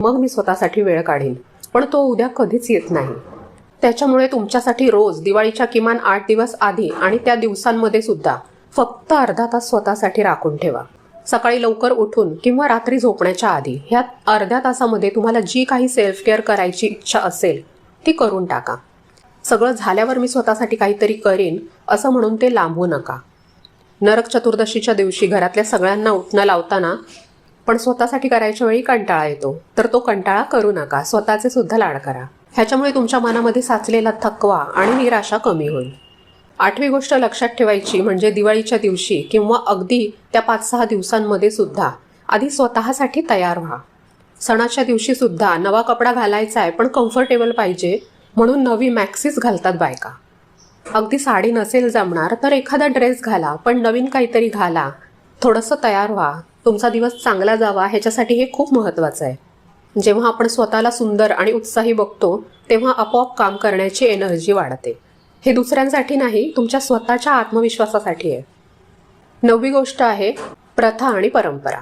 मग मी स्वतःसाठी वेळ काढीन. पण तो उद्या कधीच येत नाही. त्याच्यामुळे तुमच्यासाठी रोज दिवाळीच्या किमान आठ दिवस आधी आणि त्या दिवसांमध्ये सुद्धा फक्त अर्धा तास स्वतःसाठी राखून ठेवा. सकाळी लवकर उठून किंवा रात्री झोपण्याच्या आधी ह्या अर्ध्या तासामध्ये तुम्हाला जी काही सेल्फ केअर करायची इच्छा असेल ती करून टाका. सगळं झाल्यावर मी स्वतःसाठी काहीतरी करीन असं म्हणून ते लांबू नका. नरक चतुर्दशीच्या दिवशी घरातल्या सगळ्यांना उठणं लावताना पण स्वतःसाठी करायच्या वेळी कंटाळा येतो. तर तो कंटाळा करू नका. स्वतःचे सुद्धा लाड करा. ह्याच्यामुळे तुमच्या मनामध्ये साचलेला थकवा आणि निराशा कमी होईल. आठवी गोष्ट लक्षात ठेवायची म्हणजे दिवाळीच्या दिवशी किंवा अगदी त्या पाच सहा दिवसांमध्ये सुद्धा आधी स्वतःसाठी तयार व्हा. सणाच्या दिवशी सुद्धा नवा कपडा घालायचा आहे पण कम्फर्टेबल पाहिजे म्हणून नवी मॅक्सीस घालतात बायका. अगदी साडी नसेल जमणार तर एखादा ड्रेस घाला पण नवीन काहीतरी घाला. थोडंसं तयार व्हा. तुमचा दिवस चांगला जावा ह्याच्यासाठी हे खूप महत्त्वाचं आहे. जेव्हा आपण स्वतःला सुंदर आणि उत्साही बघतो तेव्हा आपोआप काम करण्याची एनर्जी वाढते. हे दुसऱ्यांसाठी नाही तुमच्या स्वतःच्या आत्मविश्वासासाठी आहे. नववी गोष्ट आहे प्रथा आणि परंपरा.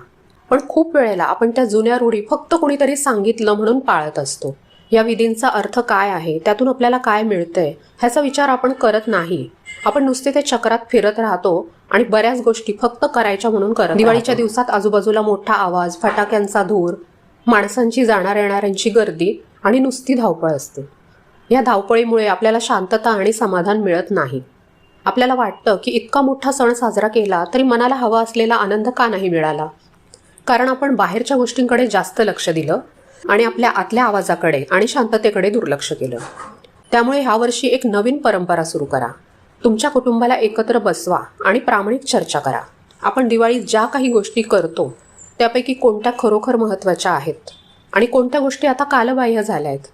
पण खूप वेळेला आपण त्या जुन्या रूढी फक्त कोणीतरी सांगितलं म्हणून पाळत असतो. या विधींचा अर्थ काय आहे त्यातून आपल्याला काय मिळतंय ह्याचा विचार आपण करत नाही. आपण नुसते ते चक्रात फिरत राहतो आणि बऱ्याच गोष्टी फक्त करायच्या म्हणून करत दिवाळीच्या दिवसात आजूबाजूला मोठा आवाज फटाक्यांचा धूर माणसांची जाणार येणाऱ्यांची गर्दी आणि नुसती धावपळ असते. या धावपळीमुळे आपल्याला शांतता आणि समाधान मिळत नाही. आपल्याला वाटतं की इतका मोठा सण साजरा केला तरी मनाला हवा असलेला आनंद का नाही मिळाला? कारण आपण बाहेरच्या गोष्टींकडे जास्त लक्ष दिलं आणि आपल्या आतल्या आवाजाकडे आणि शांततेकडे दुर्लक्ष केलं. त्यामुळे ह्यावर्षी एक नवीन परंपरा सुरू करा. तुमच्या कुटुंबाला एकत्र बसवा आणि प्रामाणिक चर्चा करा. आपण दिवाळीत ज्या काही गोष्टी करतो त्यापैकी कोणत्या खरोखर महत्त्वाच्या आहेत? आणि कोणत्या गोष्टी आता कालबाह्य झाल्या आहेत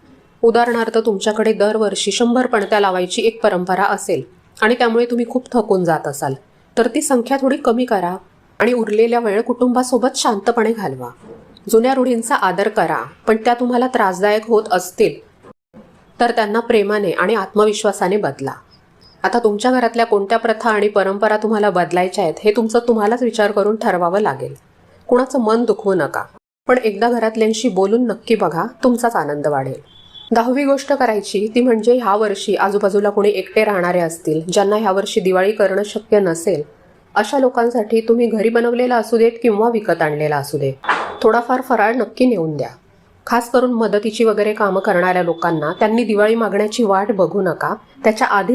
उदाहरणार्थ तुमच्याकडे दरवर्षी शंभर पणत्या लावायची एक परंपरा असेल आणि त्यामुळे तुम्ही खूप थकून जात असाल तर ती संख्या थोडी कमी करा आणि उरलेल्या वेळ कुटुंबासोबत शांतपणे घालवा. जुन्या रूढींचा आदर करा पण त्या तुम्हाला त्रासदायक होत असतील तर त्यांना प्रेमाने आणि आत्मविश्वासाने बदला. आता तुमच्या घरातल्या कोणत्या प्रथा आणि परंपरा तुम्हाला बदलायच्या आहेत हे तुमचं तुम्हालाच विचार करून ठरवावं लागेल. कुणाचं मन दुखवू नका. पण एकदा घरातल्यांशी बोलून नक्की बघा तुमचाच आनंद वाढेल. दहावी गोष्ट करायची ती म्हणजे ह्या वर्षी आजूबाजूला कोणी एकटे राहणारे असतील ज्यांना ह्या वर्षी दिवाळी करणं शक्य नसेल अशा लोकांसाठी तुम्ही घरी बनवलेला असू देत किंवा विकत आणलेला असू दे थोडाफार फराळ नक्की नेऊन द्या. खास करून मदतीची वगैरे कामं करणाऱ्या लोकांना त्यांनी दिवाळी मागण्याची वाट बघू नका त्याच्या आधी